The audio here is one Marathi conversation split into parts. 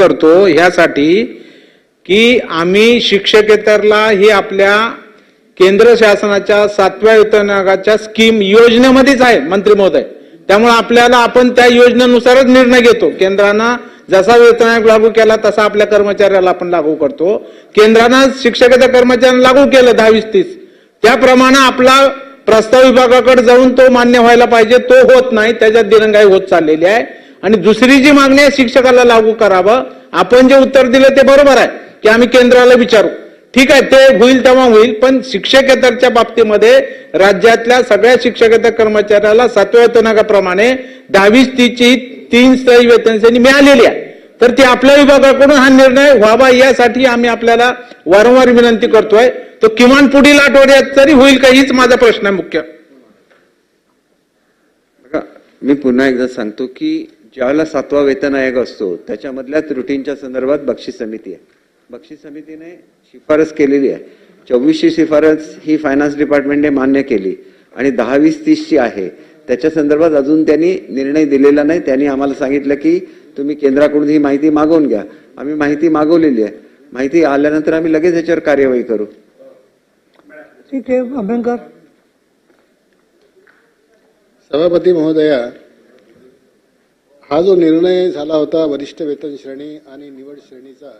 करतो ह्यासाठी की आम्ही शिक्षकेतरला ही आपल्या केंद्र शासनाच्या सातव्या वेतन आयोगाच्या स्कीम योजनेमध्येच आहे मंत्री महोदय. त्यामुळे आपल्याला आपण त्या योजनेनुसारच निर्णय घेतो. केंद्रानं जसा वेतन आयोग लागू केला तसा आपल्या कर्मचाऱ्याला आपण लागू करतो. केंद्रानं शिक्षकेतर कर्मचाऱ्यांना लागू केलं दहावीस तीस त्याप्रमाणे आपला प्रस्ताव विभागाकडे जाऊन तो मान्य व्हायला पाहिजे. तो होत नाही त्याच्यात दिरंगाई होत चाललेली आहे. आणि दुसरी जी मागणी आहे शिक्षकाला लागू करावं आपण जे उत्तर दिलं ते बरोबर आहे की आम्ही केंद्राला विचारू. ठीक आहे ते होईल तेव्हा होईल पण शिक्षकेतरच्या बाबतीमध्ये राज्यातल्या सगळ्या शिक्षकेतर कर्मचाऱ्याला सातव्या वेतनाप्रमाणे दहावीस तीची तीन स्थायी वेतन श्रेणी मिळालेली आहे. तर ती आपल्या विभागाकडून हा निर्णय व्हावा यासाठी आम्ही आपल्याला वारंवार विनंती करतोय. तो किमान पुढील आठवड्यात तरी होईल का हीच माझा प्रश्न आहे मुख्य. मी पुन्हा एकदा सांगतो की ज्यावेळेला सातवा वेतन आयोग असतो त्याच्यामधल्या त्रुटींच्या संदर्भात बक्षीस समिती आहे. बक्षीस समितीने शिफारस केलेली आहे. चोवीसशे शिफारस ही फायनान्स डिपार्टमेंटने मान्य केली आणि दहा वीस तीसची आहे. त्याच्या संदर्भात अजून त्यांनी निर्णय दिलेला नाही. त्यांनी आम्हाला सांगितलं की तुम्ही केंद्राकडून ही माहिती मागवून घ्या. आम्ही माहिती मागवलेली आहे. माहिती आल्यानंतर आम्ही लगेच याच्यावर कार्यवाही करू. ठीक आहे अभ्यंकर. सभापती महोदया हा जो निर्णय झाला होता वरिष्ठ वेतन श्रेणी आणि निवड श्रेणीचा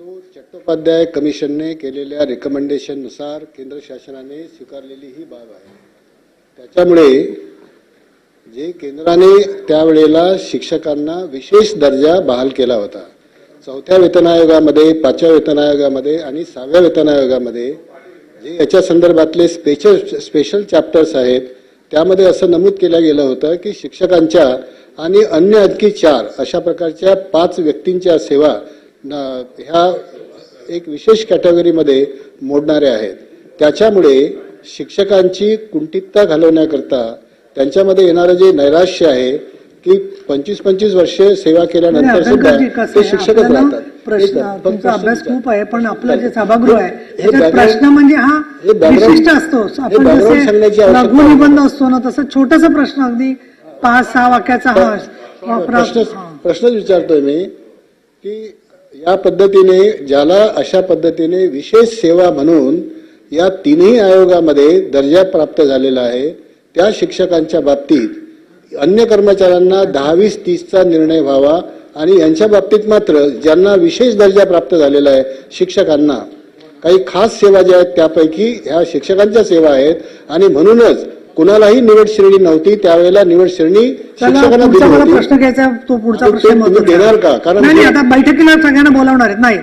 तो चट्टोपाध्याय कमिशनने केलेल्या रेकमेंडेशननुसार केंद्र शासनाने स्वीकारलेली ही बाब आहे. त्याच्यामुळे जे केंद्राने त्यावेळेला शिक्षकांना विशेष दर्जा बहाल केला होता चौथ्या वेतन आयोगामध्ये पाचव्या वेतन आयोगामध्ये आणि सहाव्या वेतन आयोगामध्ये जे याच्या संदर्भातले स्पेशल स्पेशल चॅप्टर्स आहेत त्यामध्ये असं नमूद केलं गेलं होतं की शिक्षकांच्या आणि अन्य आणखी चार अशा प्रकारच्या पाच व्यक्तींच्या सेवा ह्या एक विशेष कॅटेगरीमध्ये मोडणाऱ्या आहेत. त्याच्यामुळे शिक्षकांची कुंठितता घालवण्याकरता त्यांच्यामध्ये येणारं जे नैराश्य आहे की पंचवीस पंचवीस वर्षे सेवा केल्यानंतर सुद्धा ते शिक्षकच आपल्याला राहतात. अभ्यास खूप आहे पण आपलं जे सभागृह आहे हे प्रश्न म्हणजे हा विशिष्ट असतो. आपण जसे असतो ना तसं छोटासा प्रश्न अगदी पाच सहा वाक्याचा हा प्रश्न. प्रश्नच विचारतोय मी की या पद्धतीने ज्याला अशा पद्धतीने विशेष सेवा म्हणून या तिन्ही आयोगामध्ये दर्जा प्राप्त झालेला आहे त्या शिक्षकांच्या बाबतीत अन्य कर्मचाऱ्यांना दहावीस तीसचा निर्णय व्हावा आणि यांच्या बाबतीत मात्र ज्यांना विशेष दर्जा प्राप्त झालेला आहे शिक्षकांना काही खास सेवा ज्या आहेत त्यापैकी ह्या शिक्षकांच्या सेवा आहेत आणि म्हणूनच कुणालाही निवड श्रेणी नव्हती त्यावेळेला निवड श्रेणी शिक्षकांना दिली होती प्रश्न घ्यायचा तो पुढचा प्रश्न. देणार का? कारण बैठकीला सगळ्यांना बोलावणार आहेत नाही